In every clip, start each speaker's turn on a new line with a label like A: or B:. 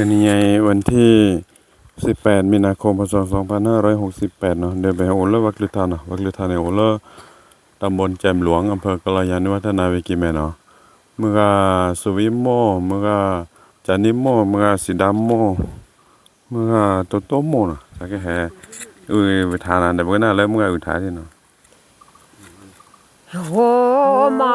A: ็นนังไงวันที่ 18 มีนาคม พศ 2568 เนาะเดินไปโอเลวักลุทานะวักลุทานในโอเลตำบลแจมหลวงอำเภอกลยานิวัฒนาวิกิเมเนาะเมื่อสุวิโมเมื่อจานิโมเมื่อสีดมโมเมื่อโตโตโมเนะสักแห่อือวิธานาแต่เมื่อหน้าเล้วเมื่ออุทาที่เนาะ
B: โอมา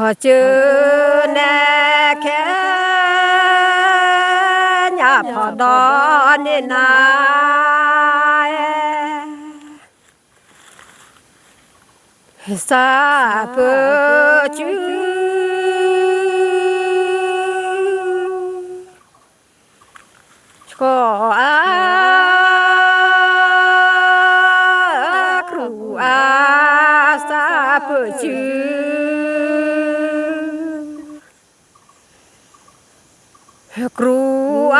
B: 거주내게냐 보더니나 아, 사부주 고아 아. กลัว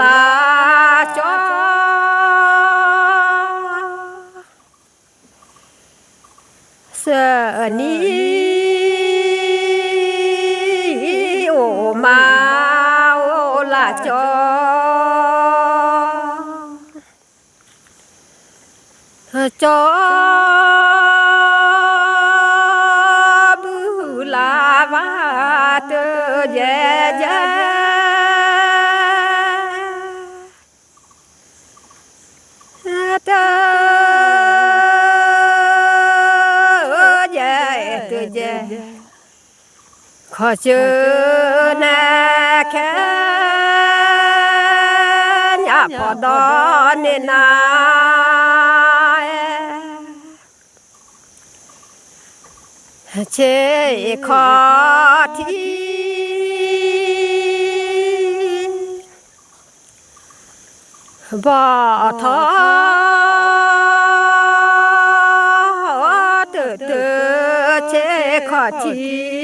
B: ลาจอเสนี้โอมาโลาจอจอขอเจอนาแค่นยาพอดอนนนาเชขอที่บ่ทอเตอเตอเชขอที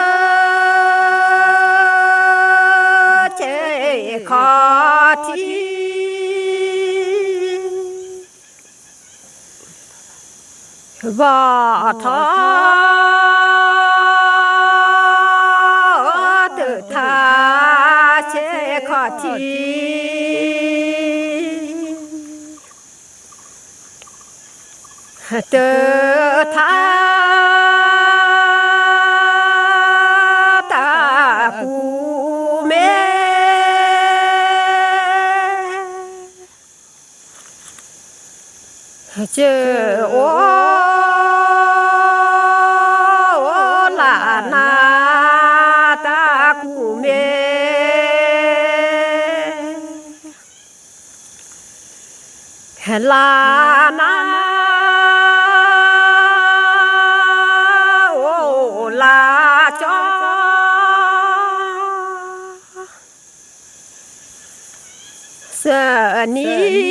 B: อที่บ่ทอตึทาเชขอที่เตอทาเจอโอ้ลานาตาคูเมลานาโอลาจอเสนี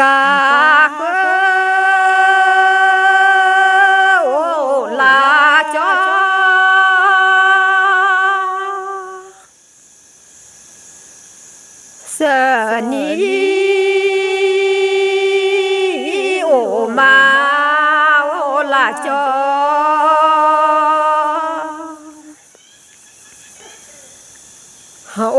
B: กากโอลาจอเสนีโอมาโลาจอโอ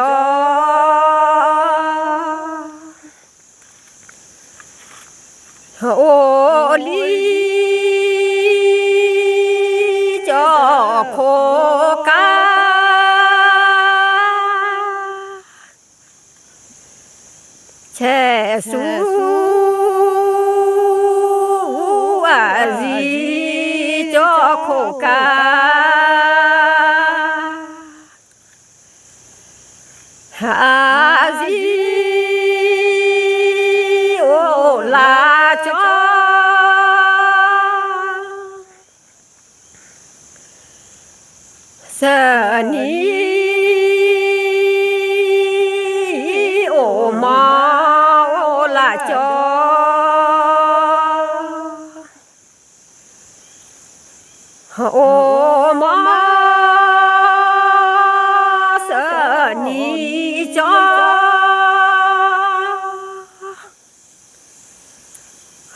B: 감사 hazi ô la cho sa ni ô ma ô la cho ô ma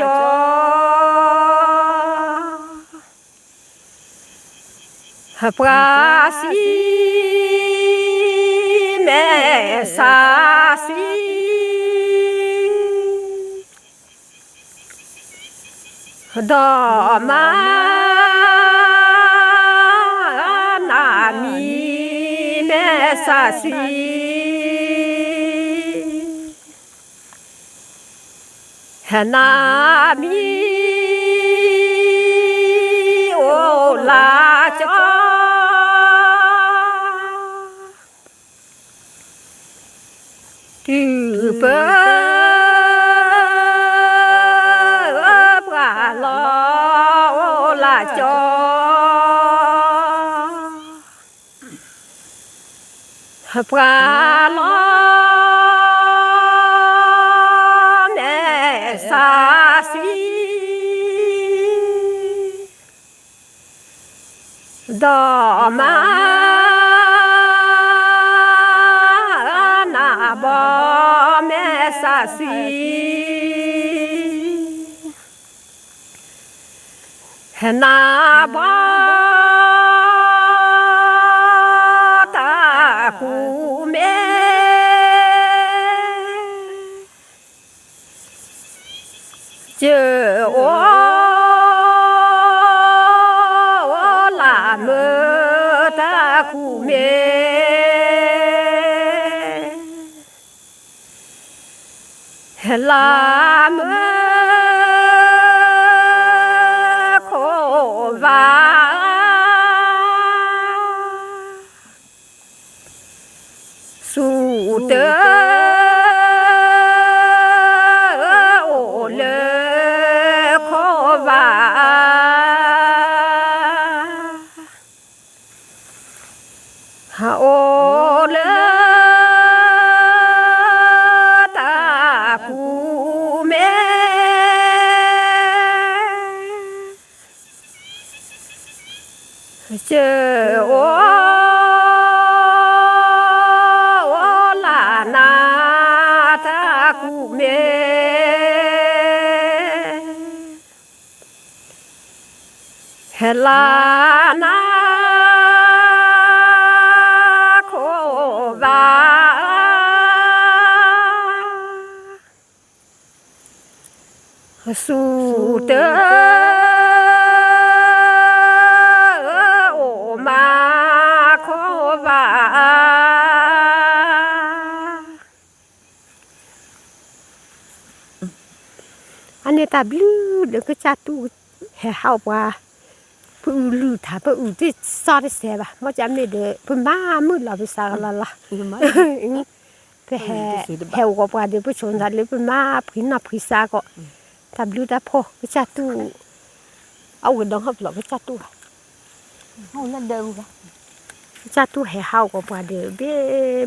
B: จอ pra si me si do na mi me si นามีโอลาจอดื้อเปบ้อบาลอลาจอปลา Dó, na, bó, me, si. Na, bó, ta, cu, คู่เมลามโควาสู่ là na khổ và su tơ ô ma khổ và
C: anh ta blue được cái cha tu hè hao quá. พูลูถ้าพูที่ซอที่เสียบะมันจะไม่เดือพูมามืดเราไปสักละละไปแห่แห่กว่าเดี๋ยวูปชนสัตว์เลยพูมาพีนับพีสาก็ทำลูทาพพอไปจัดตู้เอาเงินดองเขาหลอกไปจัดตู้เอาเง่นเดิมวะจัตู้แห่าก็ว่าเดี๋ยวเบี้ย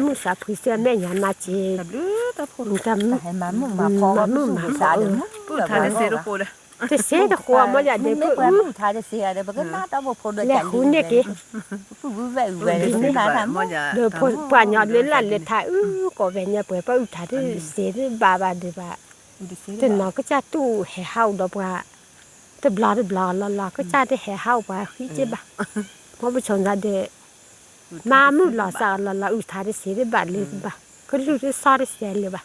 C: มือสาพิเสียแม่ยานาจี
D: ทำดูได้พอทำมามือมาพอมือมาพอดออพูดทานเสียรู้ปวดเลย
C: จะเสียตะขวามาอย่าเด็กเ
D: พื่อทาจะเสียเด็กเพื่อนน่าตาบอ
C: กพอดีแยกัคุณเนี่ยกี่ผู้แหววแห่วที่ทาทำเดี๋ยวพอป่านยอดเล่นหลันเล่นทาอู้ก็แหวนเนี่ยเปิดป้าอุทาที่เสียที่บาบาดีบะถึงเราก็จะตู้แห่เฮาดะกว่าแต่บลาดบลาลาลาก็จะได้แห่เฮาไปขี้เจะบบ้าเพราะไู้ชมจะเด็กมามุ่หล่อสาวลาลาอุทาที่เสียที่บาดเลยบ้าก็รู้ที่ซอทเสียเลยบ้า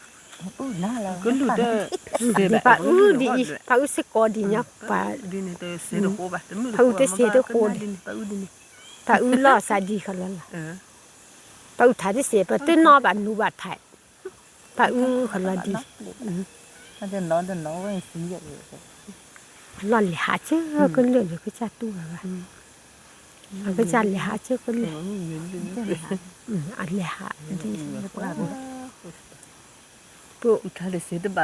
D: กู้น่ด้อก็ู
C: เด้อปะอู้ดีปะอุ้สกอดีเนี่ย
D: ้าดีนเตเสดโคบะป
C: ะอู้เตเสดโ
D: คดปะอู้ดิน
C: ปะอู้ล่อซาดีเขาละล่ะปะอู้ถ่ายเสปะเต้นนอบตนเสบัดถ่ายปะอู้
D: เขา้ะดีมันจะนอนจะนอนว่าสิ่เยอะเลย
C: หล่อนหาเชื่อคนเหลืออยู่ก็จะตัวม่ะก็จะหาเชื่อคนเหลืออันหาดี
D: को उठा ले से दबा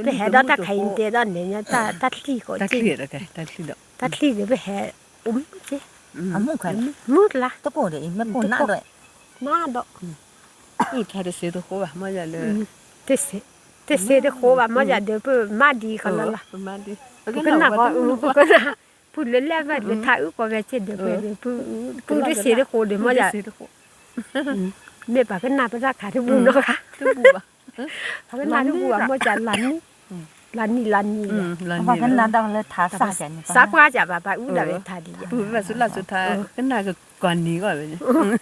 C: बे हेदा ता खाइन ते दा ने ता ततली को
D: ततली दा काय ततली दा
C: ततली दे बे हे उम जे हमु खान मुत ला
D: तो पो दे इमे पो ना दो ना दो उठा ले से दो हो वा मा जा ले
C: ते से ते से दे हो वा मा जा दे पे मा दी खन ला मा दी को ना को उ को ना พูดเล่นๆว่าเดี๋ยวถ่ายอุปกรณ์เจ็ดเดี๋ยวไปเดี๋ยวพูดพูดได้เสียได้โคเดี๋ยวมาจากเนี่ยปากก็นาไปรักขาที่บุญเนาะค่ะที่บุญอ่ะเป็นหลานนั่ว่าบ่จันหลานนี่หลานนี่หลานนี่
D: เพราะกันหลานต้องเลยทาสาจัน
C: สากว่าจะบ่บปอุ้ได้ทาดีอ
D: ่ะว่าสุดละสุดทายกันน่าก็ก่อนนี้ก่อนเลย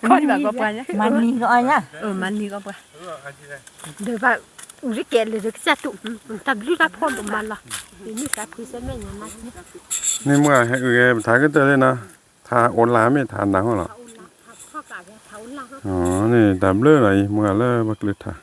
D: ก่อนแบบ
C: ก็ไปนี่มันนี้ก็อ่ะเนี่เออ มันนี้ก็ไปเดี๋ยวว่าอุริเกลเลยจะตุตทำลิลาพอดมาละนี่กับคือเสม่นมา
A: นี่เมื่อให้เออถ่ายก็เจอเลยนะ ทาโอนลาไม่ทานหนังหรออ๋อ นี่ตาเลื่ออะไรเมื่อเลื่อบักลึกท่า